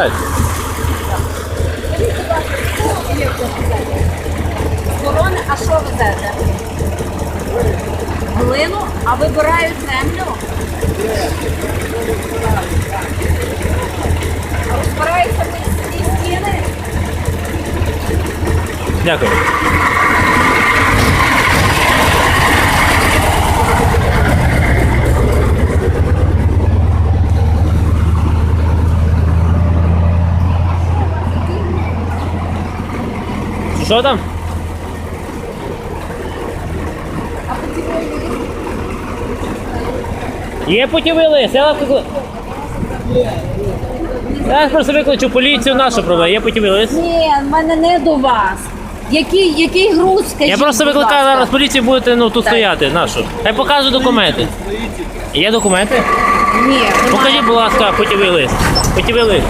скажете? Корони, а що везете? Глину, а вибирають землю? Розбираються ці стіни? Дякую. Що там? Є путівий лист, я викликаю. Я просто викличу поліцію нашу проведу, є путівий лист. Ні, в мене не до вас. Який, який груз, скажіть, Я просто будь викликаю ласка? зараз поліцію, будете ну, тут Так. стояти. Нашу. Я покажу документи. Є документи? Ні, Покажіть, будь ласка, путівий лист. Путівий лист.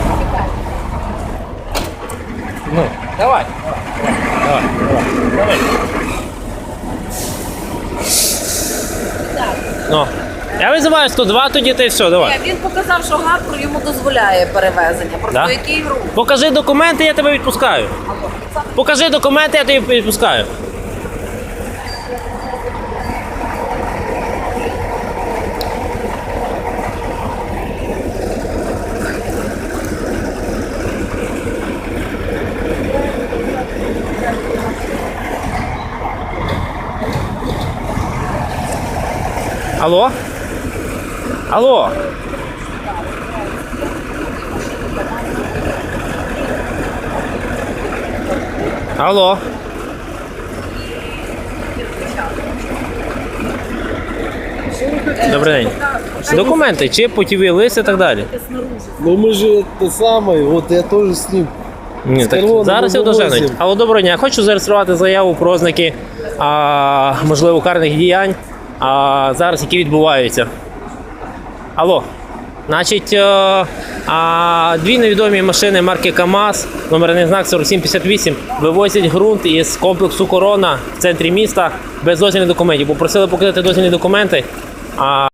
Ну, давай. Давай, давай, давай. Ну. Я визиваю 102, тоді ти все, давай. Ні, він показав, що гапр йому дозволяє перевезення. Просто Да? який рух. Покажи документи, я тебе відпускаю. Покажи документи, я тебе відпускаю. Алло? Алло? Алло? Добрий день. Документи, чи путівий лист і так далі. Ну мы же это самое, вот я тоже с ним. Ні, так зараз його вивозимо. доженуть. Алло, доброго дня. Я хочу зареєструвати заяву про ознаки а, можливо карних діянь, а, зараз які відбуваються. Алло. Значить, е, а, дві невідомі машини марки КАМАЗ, номерний знак 4758, вивозять ґрунт із комплексу Корона в центрі міста без дозвільних документів. Попросили показати дозвільні документи. А